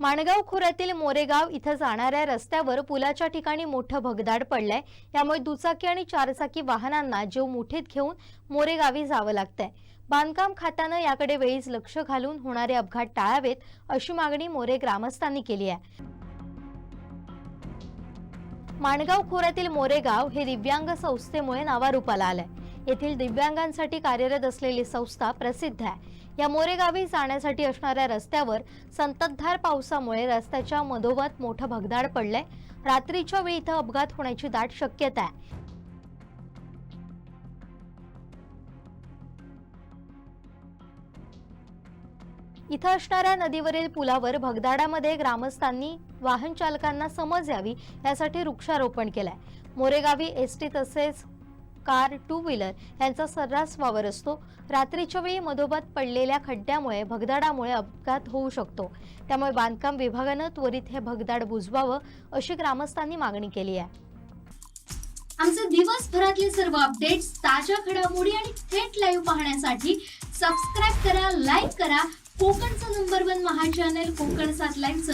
माणगाव खोऱ्यातील मोरेगाव इथं जाणाऱ्या रस्त्यावर पुलाच्या ठिकाणी मोठं भगदाड पडलंय. यामुळे दुचाकी आणि चारचाकी वाहनांना जीव मुठीत घेऊन मोरेगावी जावं लागतंय. बांधकाम खात्यानं याकडे वेळीच लक्ष घालून होणारे अपघात टाळावेत अशी मागणी मोरे ग्रामस्थांनी केली आहे. माणगाव खोऱ्यातील मोरेगाव हे दिव्यांग संस्थेमुळे नावारूपाला आलंय. येथील दिव्यांगांसाठी कार्यरत असलेली संस्था प्रसिद्ध आहे. या मोरेगावी जाण्यासाठी असणाऱ्या रस्त्यावर संततधार पावसामुळे रस्त्याच्या मधोमध मोठं भगदाड पडलंय. रात्रीच्या वेळी इथं अपघात होण्याची दाट शक्यता आहे. इथं असणाऱ्या नदीवरील पुलावर भगदाडामध्ये ग्रामस्थांनी वाहन चालकांना समज यावी यासाठी वृक्षारोपण केलंय. मोरेगावी एस टी तसेच कार टू व्हीलर यांचा सर्रास वावर असतो. रात्रीच्या वेळी मधोमध पडलेल्या खड्ड्यामुळे भगदाडामुळे अपघात होऊ शकतो. त्यामुळे बांधकाम विभागानं त्वरित हे भगदाड बुजवावं अशी ग्रामस्थांनी मागणी केली आहे. आमचे दिवसभरातले सर्व अपडेट्स ताज्या घडामोडी आणि थेट लाईव्ह पाहण्यासाठी सबस्क्राईब करा लाईक करा. कोकणचं नंबर वन महा चॅनल कोकण सात लाईव्हचं